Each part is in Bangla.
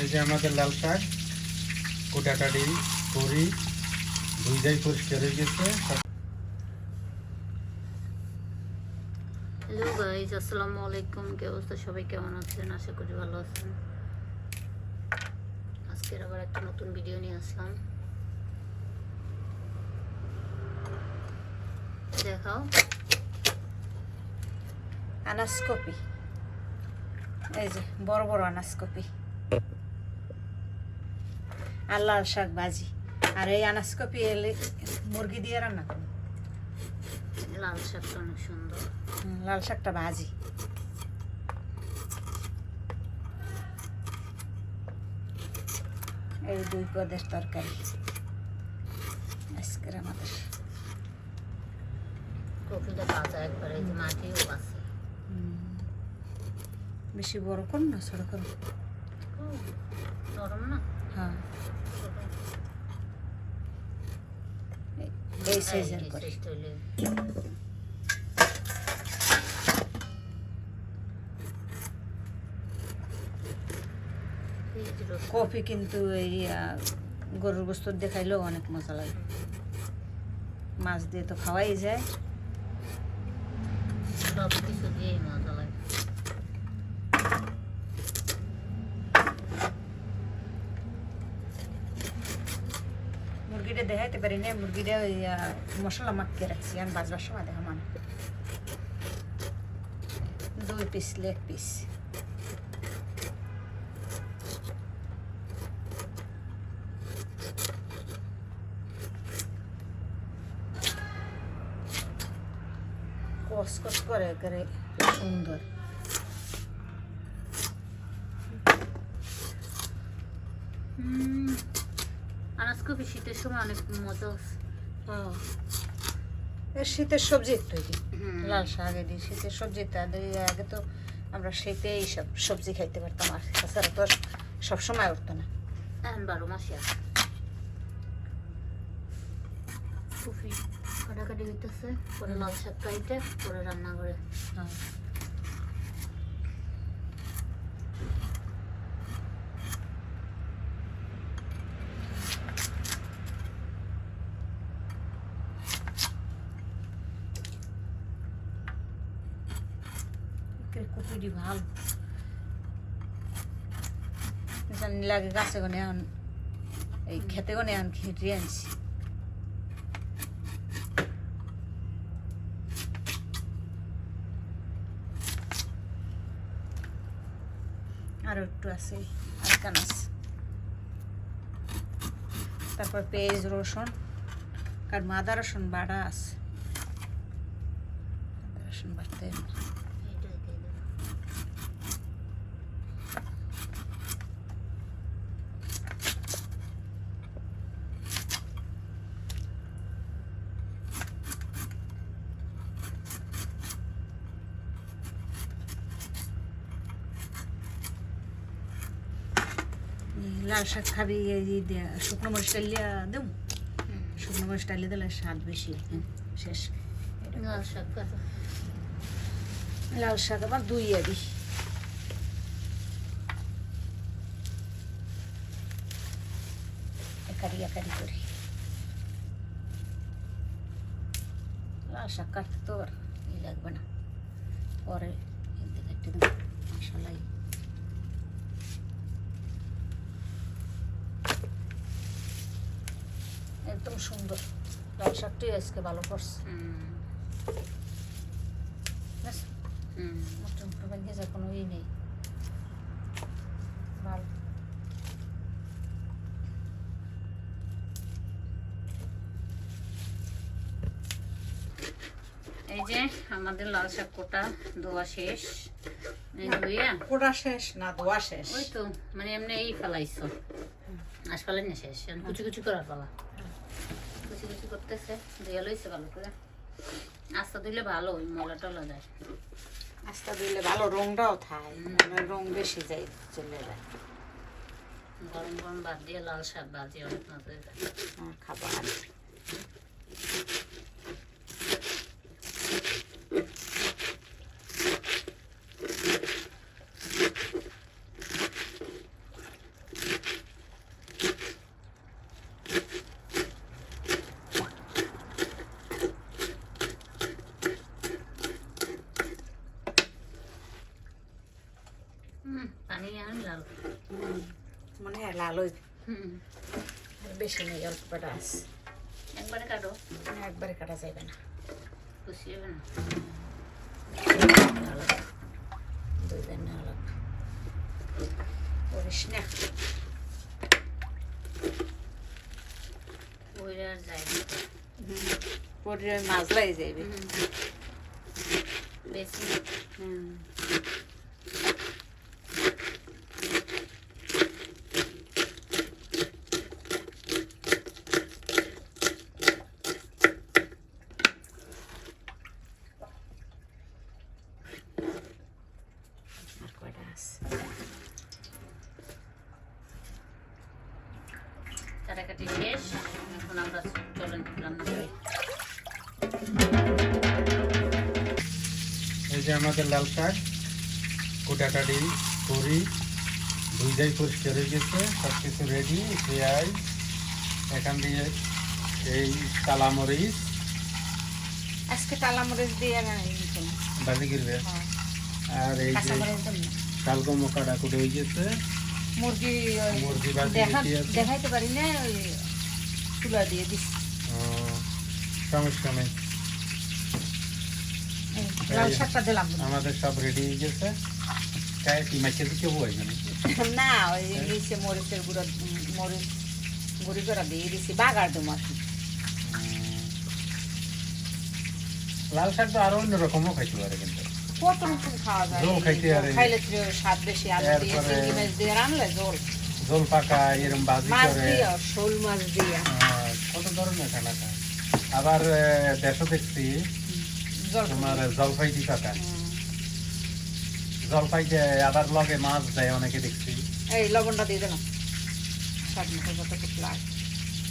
এই যে আমাদের লাল শাক কোটাকাটি করি দুইটাই পরিষ্কার হয়ে গেছে। হ্যালো গাইজ আসসালামু আলাইকুম কি অবস্থা? সবাই কেমন আছেন? আশা করি ভালো আছেন। আজকের আবার একটা নতুন ভিডিও নিয়ে আসলাম। দেখাও। আনাসকপি এই যে বড় বড় আনাসকপি আর লাল শাক ভাজি আর এই আনাসকপি এলে মুরগি দিয়ে রান্না করুন লাল শাকটা অনেক সুন্দর। লাল শাকটা ভাজি। এই দুই পদের তরকারি। আজকের আমাদের। কপিটা কাঁচা একবার এই যে মাটিও আছে। বেশি বড় করুন না ছোট করুন নরম না? হ্যাঁ। এই- সাইজের করে। কফি কিন্তু এই গরুর গোস্ত দেখাইলেও অনেক মজা লাগে। মাছ দিয়ে তো খাওয়াই যায়। সব কিছু দিয়েই মুরগিটা পারি না মুরগিটা ওই মশলা মাখিয়ে রাখছি আমি বাজবার সময় দেখা মানে দুই পিস লেগ পিস কস কস করে করে সুন্দর হুম, আনাজ কপি শীতের সময় অনেক মজা। শীতের সবজি হুম, লাল শাক এটি শীতের সবজি তাদের আগে তো আমরা শীতেই সব সবজি খাইতে পারতাম আর তাছাড়া তো সবসময় উঠতো না। বারো মাসে কপি কাটাকাটি হইতেছে পরে লাল শাক কাইটে পরে রান্না করে হ্যাঁ। কপিটি ভালো? জানি এই খেতে গনে এখন খেতে আনছি। আর একটু আছে, আর কানাস তারপর পেঁয়াজ, রসুন, কারণ আদা, রসুন বাটা আছে। আদা, রসুন বাটতে লাল শাক খাবি এই শুকনো মরিচ ডালিয়া দেব। শুকনো মরিচ ডালিয়ে দিলে স্বাদ বেশি শেষ। লাল শাক কাটা লাল শাক আবার দুই আবি একারি একারি করি। লাল শাক কাটতে তো আর ই লাগবে না। পরে এদিকে কাটতে দেবো মশলাই একদম সুন্দর। লাল শাকটাই আজকে ভালো করছে। হুম, ব্যাস, হুম। মোটা মোটা ভেঙে যায় কোনো ই নেই। ভালো। এই যে আমাদের লাল শাক কোটা ধোয়া শেষ। কোটা শেষ না ধোয়া শেষ। ওই তো মানে এমনি এই ফেলাইছো। আস ফেলাই না শেষ কুচি কুচি করার পালা। কুচি করতেছে ধুয়ে লইছে ভালো করে। আস্তা দিলে ভালো ওই মলা টলা যায় আস্তা দিলে ভালো রংটাও থাকে। মানে রং বেশি যায় চলে যায়। গরম গরম বাদ দিয়ে লাল শাক বাজিয়ে অনেক মজা যায়। খাবার আমি লাল হইবে বেশি নেই অল্প কটা আছে। একবারে কাটো। একবারে কাটা যাবে না। খুশি হবে না দুই দিন না করিস না। পরে যাইবে। বেশি। হুম আর কয়টা আছে কাটাকাটি শেষ এখন আমরা চলেন রান্না করি এই যে আমাদের লাল শাক কোটাকাটি করি দুইটাই পরিষ্কার হয়ে গেছে সব কিছু রেডি পেঁয়াজ এখান দিয়ে এই কালামরিচ। আজকে কালামরিচ দিয়ে বাজি করবে আর এই যে শালগম কাটা কুটে হয়ে গেছে। মুরগি মুরগি। দেখাইতে পারি না দিয়ে দিস সমস্যা নেই। লাল শাকটা দিলাম। আমাদের সব রেডি হয়ে গেছে। তাই কি মাছে দিতে মানে না ওই মরিচের গুঁড়ো মরিচ গুঁড়ি করে দিয়ে দিছি বাগার আর কি লাল শাক তো আরও অন্যরকমও খাইতে পারে কিন্তু। খাওয়া যায়। খাইতে এই- খাইলে স্বাদ বেশি আলু দিয়ে এরপরে- চিংড়ি মাছ দিয়ে রানলে ঝোল জল পাকা এরম মাছ করে। শোল মাছ দিয়ে। কত ধরনের খানা খায়? আবার দেশও দেখছি তোমার জলপাই দি কাকা জলপাই যে আবার লগে মাছ দেয় অনেকে দেখছি। এই লবণটা দিয়ে দিলাম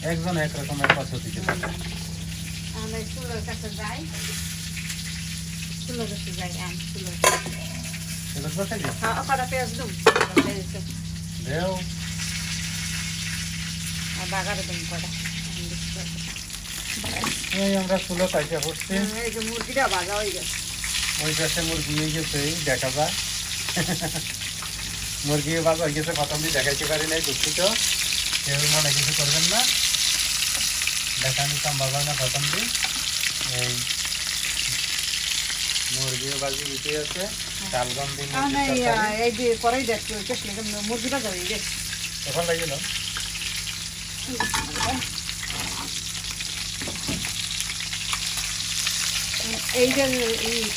একজন এক রকমের পদ্ধতিতে থাকে আমি চুলোর কাছে যাই। চুলোর কাছে যাই আমি চুলোর যে হ্যাঁ কটা পেঁয়াজ দুম দেও। বাগারে দুম কটা। এই আমরা চুলো পাইসা পড়ছি হুম, এই যে মুরগিটা ভাজা হয়ে গেছে। ওই পাশে মুরগি হয়ে গেছে দেখা যায়। মুরগি বাজ হয়ে গেছে প্রথম দিয়ে দেখাইতে পারি নাই দুঃখিত। কেউ মনে কিছু করবেন না। দেখানি সম্ভব হয় না প্রথম দিন। এই মুরগিও বাজি দিতে আছে শালগম মুরগির এই, যে করাই দেখছি ওই কেসলে মুরগি ভাজা হয়ে লাগিল? এই যে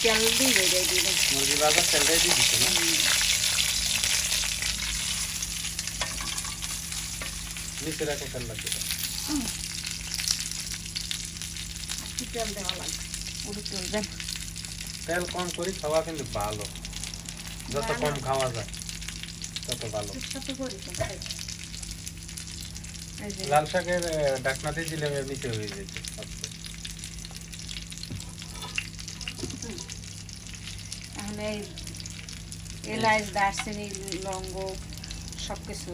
তেল দিয়ে দেয় দিয়ে দিয়ে মুরগি বাজার তেলটাই দিয়ে দিচ্ছে না? নিচে রাখো তেল লাগবে তেল দেওয়া লাগবে পুরো তেল দেন। তেল কম করি খাওয়া কিন্তু ভালো। যত কম খাওয়া যায় তত ভালো চেষ্টা তো করি তো খাই। এই যে লাল শাকের ডাকনাতে দিলে নিচে হয়ে যেতে এই এলাচ দারচিনি লঙ্গ সব কিছু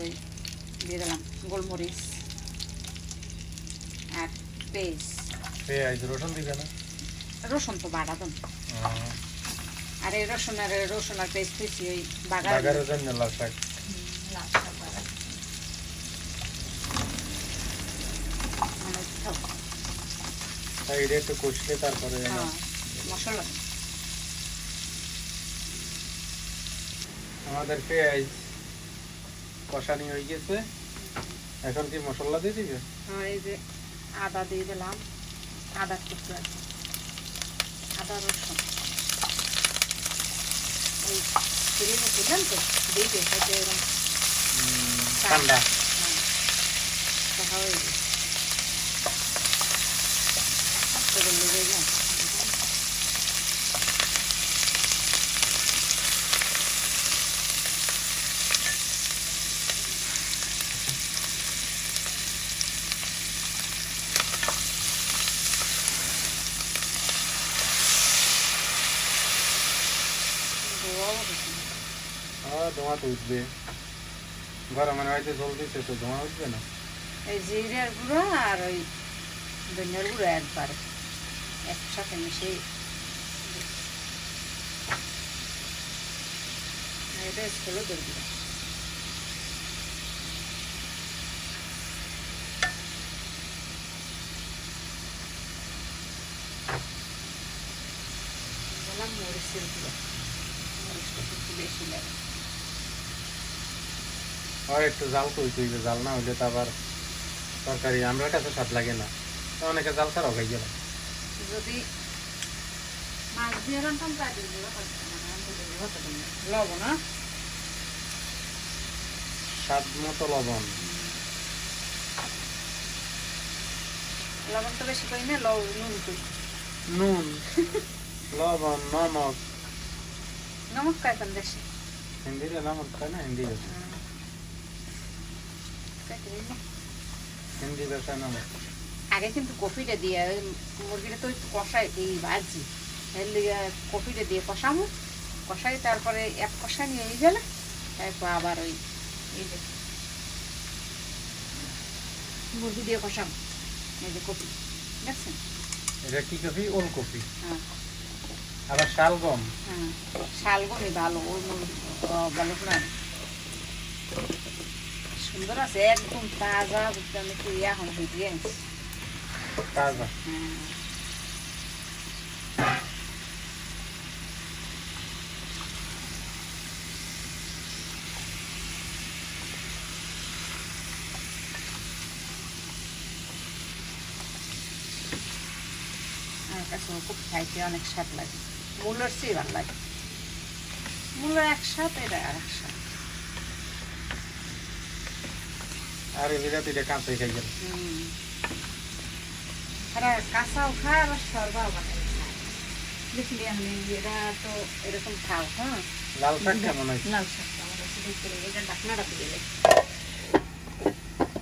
দিয়ে দিলাম। গোলমরিচ আর পেস্ট পেঁয়াজ রসুন দিবে না? রসুন তো বাড়া আর এই রসুন আর রসুন আর পেস্ট পেয়েছি ওই বাগার জন্য লাল শাক লাল শাক বাগার। মানে থাক। তাই এটা একটু কষলে তারপরে হ্যাঁ, মশলা। আমাদের পেঁয়াজ কষানি হয়ে গেছে। এখন কি মশলা দিয়ে দিবে? আর এই যে আদা দিয়ে দিলাম। আদা আছে। আদা রসুন। ওই ক্রিমে দিলাম তো দিয়ে দিয়ে এরকম ঠান্ডা। হ্যাঁ দেখা হয়ে গেছে সেগুলো দিয়ে দিলাম ধোয়াও দিছি। আর ধোঁয়া তো উঠবে। গরমের হয়তো জল দিচ্ছে তো ধোঁয়া উঠবে না? এই জিরের গুঁড়ো আর ওই ধনিয়ার গুঁড়ো একবার একসাথে মিশিয়ে এটা স্কুলে দৌড় দিলাম মরিচের গুঁড়ো মরিচটা একটু বেশি লাগে আর একটু জাল করতে হইবে জাল না হইলে তো আবার তরকারি আমরা কাছে স্বাদ লাগে না অনেকে জাল ছাড়াও খাই গেলাম যদি মাছ দিয়ে রান্তাম তাই লবণ না স্বাদ মতো লবণ। লবণ তো বেশি করি না লবণ নুন করি। নুন লবণ নমক। নমক খাইতাম বেশি। হিন্দিতে নমক খায় না হিন্দি ভাষা হিন্দি ভাষায় নমক। আগে কিন্তু কফিটা দিয়ে মুরগিটা তো একটু কষাই এই ভাজি। এর লিগে কফিটা দিয়ে কষামো কষাই তারপরে এক কষা নিয়ে এই গেলে তারপর আবার ওই এই যে মুরগি দিয়ে কষামো এই যে কফি। দেখছেন? এটা কি কফি? ওলকপি হ্যাঁ। আবার শালগম। হ্যাঁ শালগমই ভালো ওই মুরগি ভালো না। সুন্দর আছে একদম তাজা বুঝতে আমি কি এখন তাজা কাছে খুব খাইতে অনেক স্বাদ লাগে মূলোর চেয়ে ভালো লাগে মূলো এক স্বাদ এটা আর এক স্বাদ আর এই বিরাটিটা কাঁচাই খাই গেল। এরা কাঁচাও খায় আবার সরবাও খায় দেখলি আমি এরা তো এরকম খাও হ্যাঁ? লাল শাক কেমন লাল শাকটা কাছে দেখতে লাগে এটা ডাকনাটা দিলে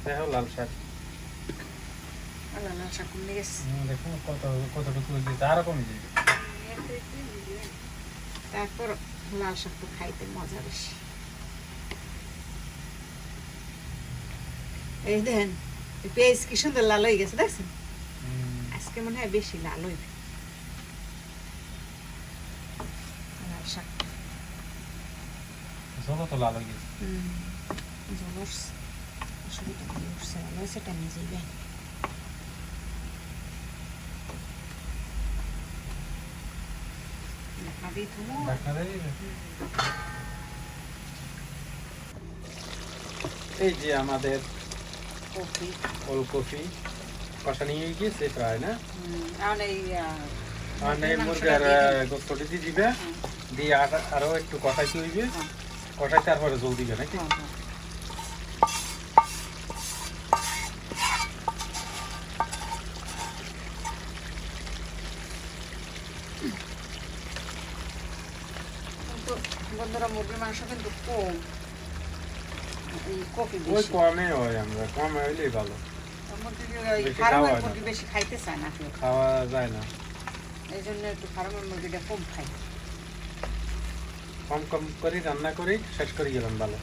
দেখো লাল শাক। লাল শাক কমে গেছে। দেখো কত কতটুকু আরও কমে যাবে তারপর লাল শাক তো খাইতে মজা বেশি। এই দেখেন পেঁয়াজ কি সুন্দর লাল হয়ে গেছে দেখছেন? আজকে মনে হয় বেশি লাল হইবে লাল শাক তো হয়ে গেছে। উঠছে। ভালো হয়েছে দিয়ে দিবে? এই যে আমাদের কফি। ওলকপি কষা নিয়ে গিয়েছে প্রায় না? আর এই মুরগার গোস্তটি দিয়ে দিবে। দিয়ে আর- আরও একটু কষাইতে হইবে। কষাই তারপরে জল দিবে নাকি? বন্ধুরা মুরগির মাংস কিন্তু কম। ওই কমে হয় আমরা কমে হইলেই ভালো। ফার্মের না। মুরগি বেশি খাইতে চায় না কেউ। খাওয়া যায় না। এই জন্য একটু ফার্মের মুরগিটা কম খাই কম কম করে রান্না করে শেষ করে গেলাম ভালো।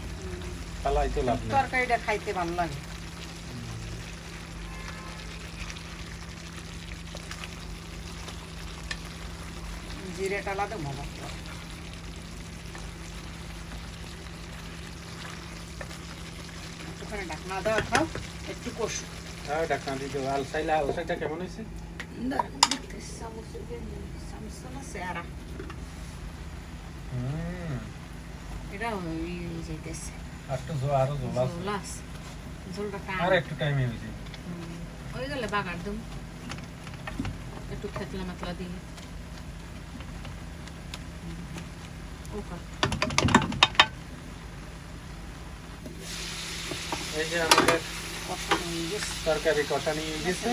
পালাই তো লাভ নেই। তরকারিটা খাইতে ভালো লাগে। জিরেটা আলাদা মজা একটুখানি ঢাকনা দেওয়া খাও একটু কষু আল কেমন হয়েছে? আর একটু টাইমে হয়েছে হয়ে গেলে বাগার দেব একটু থেতলা মেতলা দিয়ে। এই যে আমাদের তরকারি গেছে?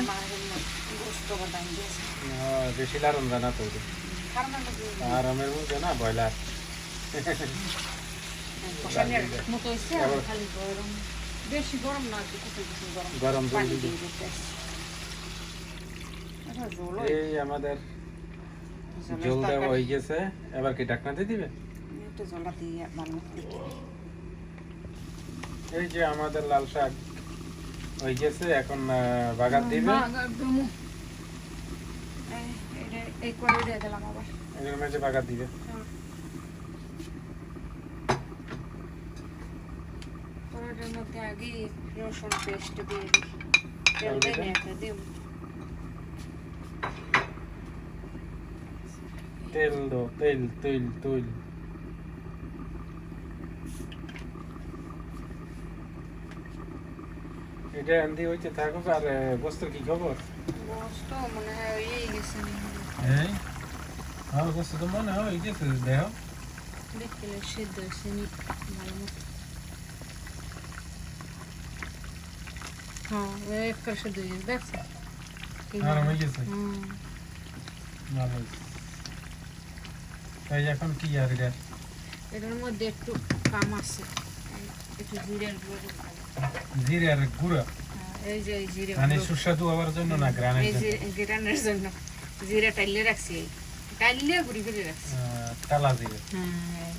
বেশি লারণ জানা তো আর আমের মধ্যে না, ব্রয়লার। এবার কি ঢাকনা দিয়ে দিবে? এই যে আমাদের লাল শাক। হয়ে গেছে এখন বাগার দিবে। এই করে দিয়ে দিলাম আবার। এর মাঝে বাগার দিবে। মধ্যে আগে রসুন পেস্ট দিয়ে দিই। তেল তেল দিয়ে দিব তেল দো তেল তেল তেল। এটা আন্দি হইতে থাকুক আর বস্তুর কি খবর? গোস্ত মনে হয় ওই গেছে আর তো মনে হয় গেছে দেহ দেখলে সিদ্ধ হয়েছে নি ভালো মতো। হ্যাঁ এক করে সিদ্ধ হয়ে গেছে দেখছ? আর হয়ে গেছে? হুম। ভালো। হয়েছে। তাই এখন কি আর এটা? এটার মধ্যে একটু কাম আছে একটু জিরের গুঁড়ো হবে। গুঁড়ো। হ্যাঁ, এই যে জিরে মানে সুস্বাদু হওয়ার জন্য না গ্রানের জন্য? গ্রানের জন্য। জিরে টাইলে রাখছি টাইলে গুঁড়ি করে রাখছি। টালা জিরে। হ্যাঁ।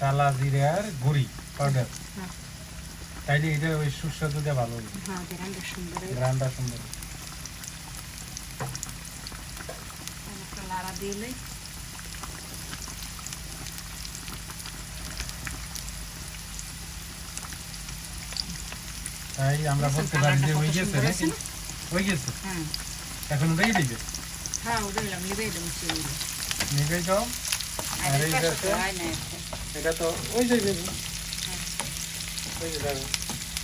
টালা আর গুড়ি পাউডার হ্যাঁ। তাইলে এটা ওই সুস্বাদুটা ভালো হবে। হ্যাঁ গ্রানটা সুন্দর গ্রানটা সুন্দর। লাড়া দিলেই তাই আমরা বলতে পারি যে হয়ে গেছে নাকি? হয়ে গেছে? হ্যাঁ। এখন ওটাই দিবে হ্যাঁ উঠলাম নিবেই নিবে যাও আর এই হয় একটা। এটা তো ওই ওই যে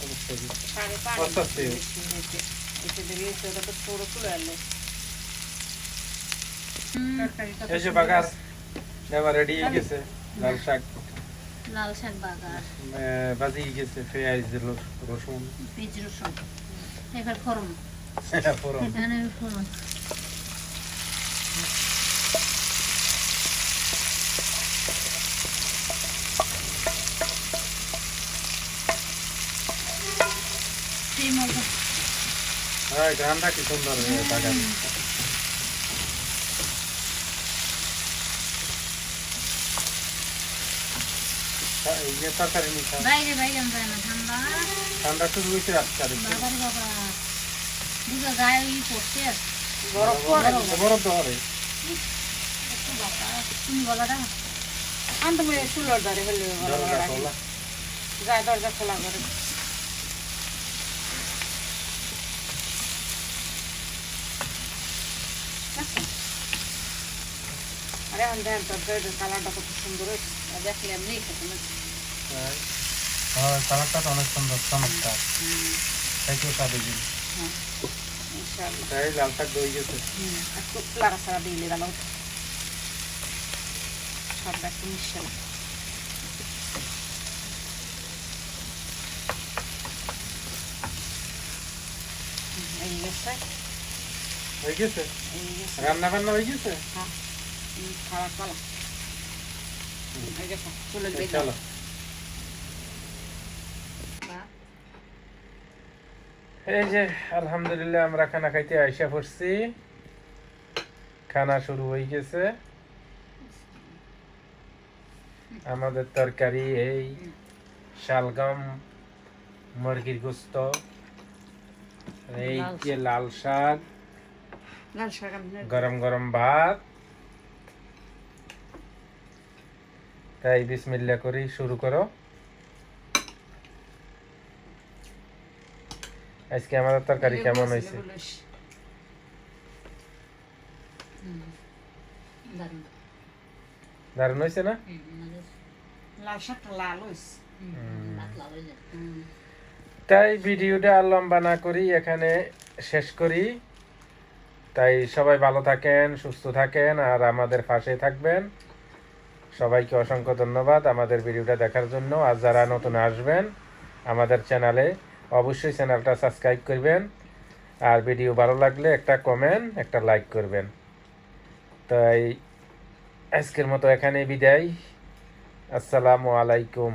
অবশ্যই। তরকারিটা তো এই যে সুন্দর। বাগার রেডি হয়ে গেছে লাল শাক। লাল শাক বাগার ভাজি গেছে পেঁয়াজ রসুন পেঁয়াজ রসুন এবার ফরম ফোড়ন এখানে ফরম সেই হ্যাঁ গানটা কি সুন্দর বাগান এই যে তরকারি মিঠা বাইরে বাইরে যায় না ঠান্ডা। ঠান্ডা শুরু হয়েছে আজকে বাবার বাবা দুটো গায়ে ই পড়ছে। বরফ পড়ে। বরফ বাবা তুমি গলাটা আন তুমি চুলোর ধারে যায় দরজা খোলা। করে। আরে এখন দেখেন কালারটা কত সুন্দর হয়েছে। কালারটা তো অনেক সুন্দর চমৎকার। খাইতেও স্বাদে দিন তাই লাল শাক দই গেছে। লাড়া ছাড়া দিলে ভালো সবটা একটু মিশে এই গেছে। হয়ে গেছে? রান্না বান্না হয়ে গেছে? হ্যাঁ হুম, খাওয়ার পালা। চলে। এই যে আলহামদুলিল্লাহ আমরা খানা খাইতে আইসা পড়ছি। খানা শুরু হয়ে গেছে। আমাদের তরকারি এই শালগম মুরগির গোস্ত। এই যে লাল শাক গরম গরম ভাত। তাই বিসমিল্লা করি শুরু করো। আজকে আমাদের তরকারি কেমন হয়েছে? দারুণ। হয়েছে না? হুম। তাই ভিডিওটা আর লম্বা না করি এখানে শেষ করি। তাই সবাই ভালো থাকেন সুস্থ থাকেন আর আমাদের পাশে থাকবেন। সবাইকে অসংখ্য ধন্যবাদ আমাদের ভিডিওটা দেখার জন্য। আর যারা নতুন আসবেন, আমাদের চ্যানেলে অবশ্যই চ্যানেলটা সাবস্ক্রাইব করবেন। আর ভিডিও ভালো লাগলে একটা কমেন্ট, একটা লাইক করবেন। তাই আজকের মতো এখানে বিদায়। আসসালামু আলাইকুম।